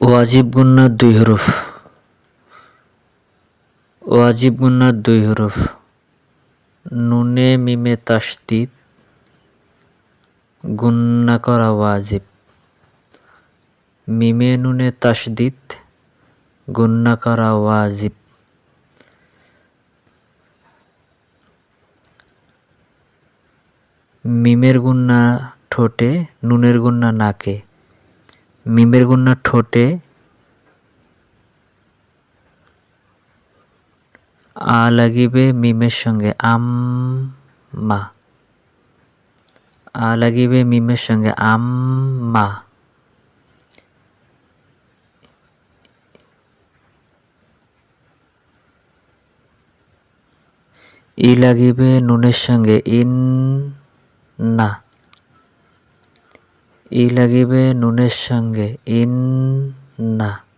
ওয়াজিব গুন্নার দুই হরফ। ওয়াজিব গুন্নার দুই হরফ। নুনে মিমে তাসদিদ গুন্না করা ওয়াজিব। মিমে নুনে তাসদিদ গুন্না করা ওয়াজিব। মিমের গুন্না ঠোঁটে, নুনের গুন্না নাকে। মিমের গুন্না ঠোঁটে, আ লাগিবে মিমের সঙ্গে, আম মা। আ লাগিবে মিমের সঙ্গে, আম মা। ই লাগিবে নুনের সঙ্গে, ইন না। ই লাগিবে নুনের সঙ্গে। ইন না।